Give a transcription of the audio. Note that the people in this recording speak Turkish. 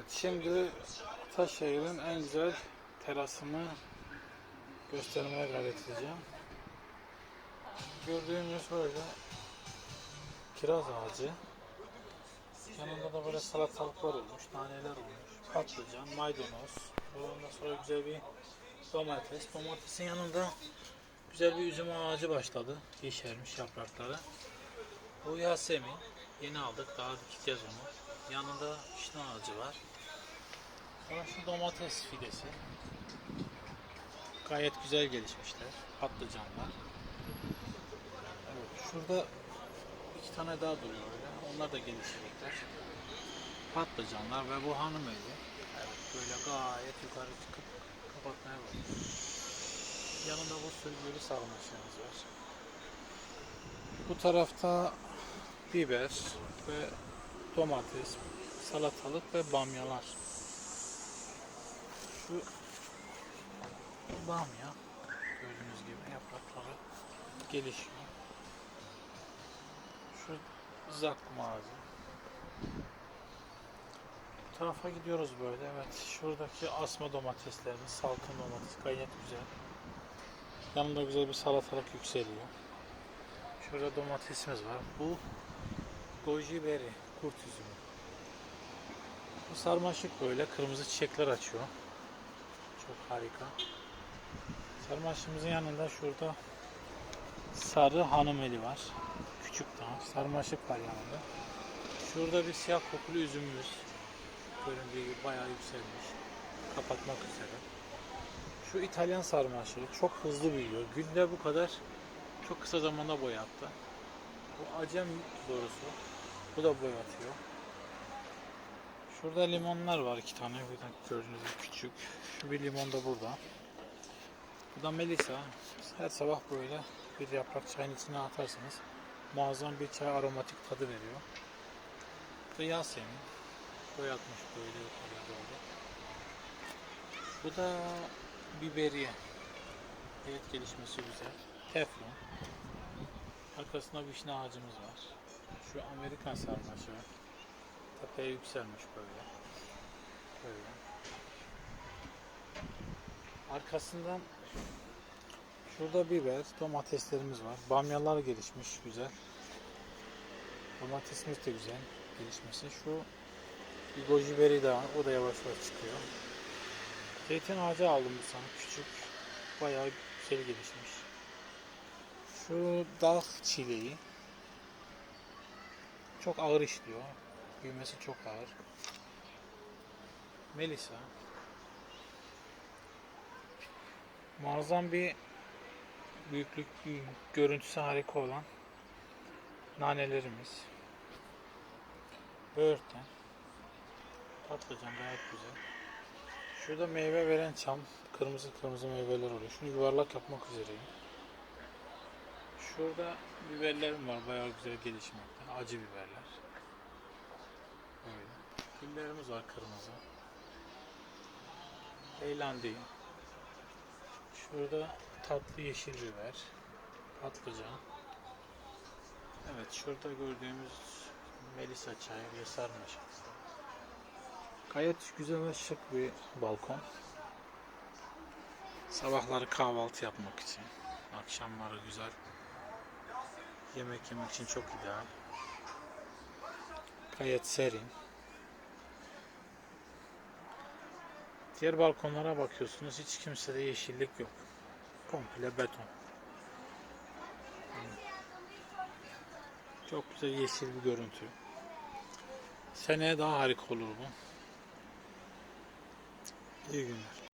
Evet, şimdi Taşşehir'in en güzel terasını göstermeye gayret edeceğim. Gördüğünüz böyle kiraz ağacı. Yanında da böyle salatalıklar olmuş, naneler olmuş, patlıcan, maydanoz. Ondan sonra güzel bir domates. Domatesin yanında güzel bir üzüm ağacı başladı. Yeşermiş yaprakları. Bu Yasemin. Yeni aldık. Daha dikeceğiz onu. Yanında vişne ağacı var. Şu domates fidesi. Gayet güzel gelişmişler. Patlıcanlar. Evet, şurada iki tane daha duruyor öyle. Onlar da gelişecekler. Patlıcanlar ve bu hanım evi. Evet, böyle gayet yukarı çıkıp kapatmaya başlıyor. Yanında bu sürgülü sarmaşığımız var. Bu tarafta biber ve domates, salatalık ve bamyalar. Şu bamya gördüğünüz gibi yaprakları gelişiyor. Şu zakkum ağacı. Bu tarafa gidiyoruz böyle. Evet şuradaki asma domateslerimiz, salkım domates gayet güzel. Yanında güzel bir salatalık yükseliyor. Şurada domatesimiz var. Bu goji berry, kurt üzümü. Bu sarmaşık böyle kırmızı çiçekler açıyor. Çok harika. Sarmaşığımızın yanında şurada sarı hanımeli var. Küçük daha. Sarmaşık var yanında. Şurada bir siyah kokulu üzümümüz. Göründüğü gibi bayağı yükselmiş. Kapatmak üzere. Şu İtalyan sarmaşığı çok hızlı büyüyor. Günde bu kadar çok kısa zamanda boy attı. Bu acem doğrusu. Bu da boy atıyor. Şurada limonlar var iki tane. Buradan gördüğünüz gibi küçük. Şu bir limon da burada. Bu da melisa. Her sabah böyle bir yaprak çayın içine atarsanız muazzam bir çay aromatik tadı veriyor. Bu yasemin. Boy atmış böyle yukarıya doğru. Bu da biberiye. Evet gelişmesi güzel. Teflon. Arkasında vişne ağacımız var. Şu Amerikan sarmaşığı. Tepeye yükselmiş böyle. Böyle. Arkasından şurada biber, domateslerimiz var. Bamyalar gelişmiş güzel. Domatesimiz de güzel gelişmesi. Şu goji beri daha. O da yavaş yavaş çıkıyor. Zeytin ağacı aldım bu sana küçük. Bayağı güzel gelişmiş. Şu dağ çileği. Çok ağır işliyor. Büyümesi çok ağır. Melisa. Muazzam bir büyüklük, görüntüsü harika olan nanelerimiz. Böğürtlen. Patlıcan gayet güzel. Şurada meyve veren çam. Kırmızı kırmızı meyveler oluyor. Şunu yuvarlak yapmak üzereyim. Şurada biberlerim var. Bayağı güzel gelişmekte. Acı biberler. Güllerimiz var kırmızı. Eğlendi. Şurada tatlı yeşil biber. Patlıcan. Evet şurada gördüğümüz Melisa çayı ve sarmaşık. Gayet güzel ve şık bir balkon. Sabahları kahvaltı yapmak için. Akşamları güzel. Yemek yemek için çok ideal. Gayet serin. Diğer balkonlara bakıyorsunuz hiç kimsede yeşillik yok. Komple beton. Çok güzel yeşil bir görüntü. Seneye daha harika olur bu. İyi günler.